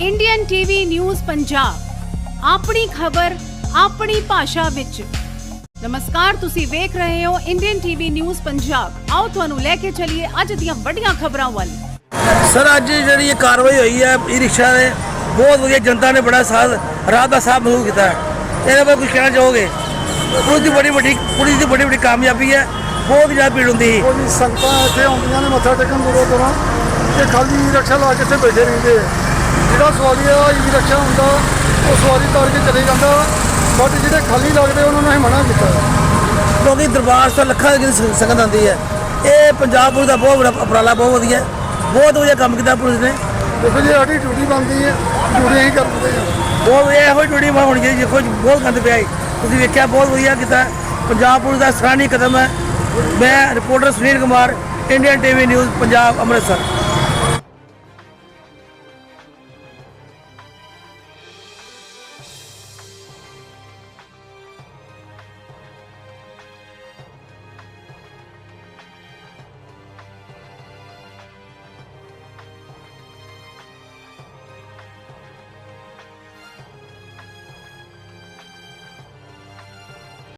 Indian TV news Punjab ਆਪਣੀ ਖਬਰ ਆਪਣੀ ਭਾਸ਼ਾ ਵਿੱਚ। ਨਮਸਕਾਰ ਤੁਸੀਂ ਵੇਖ ਰਹੇ ਹੋ ਇੰਡੀਅਨ ਟੀਵੀ ਨਿਊਜ਼ ਪੰਜਾਬ ਆਓ ਤੁਹਾਨੂੰ ਲੈ ਕੇ ਚੱਲੀਏ ਅੱਜ ਦੀਆਂ ਵੱਡੀਆਂ ਖਬਰਾਂ ਵੱਲ। ਸਰ ਅੱਜ ਜਿਹੜੀ ਇਹ ਕਾਰਵਾਈ ਹੋਈ ਹੈ ਈ ਰਿਕਸ਼ਾ ਦੇ ਬਹੁਤ ਵਧੀਆ ਜਨਤਾ ਨੇ ਬੜਾ ਸਾਥ ਰਾਤ ਦਾ ਸਾਥ ਮਹਿਸੂਸ ਕੀਤਾ ਹੈ। ਇਹਦੇ ਬਾਰੇ ਕੁਝ ਕਹਿਣਾ ਚਾਹੋਗੇ? ਪੁਲਿਸ ਦੀ ਬੜੀ ਵੱਡੀ ਪੁਲਿਸ ਦੀ ਬੜੀ ਵੱਡੀ ਕਾਮਯਾਬੀ ਹੈ ਬਹੁਤ ਜ਼ਿਆਦਾ ਭੀੜ ਹੁੰਦੀ ਸੀ। ਕੋਈ ਸੰਗਤਾਂ ਇੱਥੇ ਆਉਂਦੀਆਂ ਨੇ ਮੱਥਾ ਟੇਕਣ ਦੂਰੋਂ ਦੂਰੋਂ ਤੇ ਖਾਲੀ ਰਿਕਸ਼ਾ ਲਾ ਕੇ ਇੱਥੇ ਬੈਠੇ ਰਹਿੰਦੇ ਆ। ਜਿਹੜਾ ਸਵਾਰੀ ਆ ਈ ਰਿਕਸ਼ਾ ਹੁੰਦਾ ਉਹ ਸਵਾਰੀ ਤਾਰ ਕੇ ਚਲੇ ਜਾਂਦਾ। ਬਟ ਜਿਹੜੇ ਖਾਲੀ ਲੱਗਦੇ ਉਹਨਾਂ ਨੂੰ ਅਸੀਂ ਮਨਾ ਕੀਤਾ। ਕਿਉਂਕਿ ਦਰਬਾਰ ਤੋਂ ਲੱਖਾਂ ਦੀ ਗਿਣਤੀ ਸੰਗਤ ਆਉਂਦੀ ਹੈ। ਇਹ ਪੰਜਾਬ ਪੁਲਿਸ ਦਾ ਬਹੁਤ ਬੜਾ ਉਪਰਾਲਾ ਬਹੁਤ ਵਧੀਆ। ਹੈ। ਬਹੁਤ ਵਧੀਆ ਕੰਮ ਕੀਤਾ ਪੁਲਿਸ ਨੇ। ਦੇਖੋ ਜੀ ਸਾਡੀ ਡਿਊਟੀ ਬਣਦੀ ਹੈ। ਡਿਊਟੀ ਅਸੀਂ ਕਰਦੇ ਹਾਂ। ਬਹੁਤ ਇਹੋ ਜਿਹੀ ਡਿਊਟੀ ਹੋਣੀ ਚਾਹੀਦੀ ਦੇਖੋ ਬਹੁਤ ਗੰਦ ਪਿਆ ਹੈ ਤੁਸੀਂ ਵੇਖਿਆ ਬਹੁਤ ਵਧੀਆ ਕੀਤਾ। ਪੰਜਾਬ ਪੁਲਿਸ ਦਾ ਸਰਾਹਨੀ ਕਦਮ ਹੈ। ਮੈਂ reporter Sunil Kumar Indian TV news Punjab Amritsar.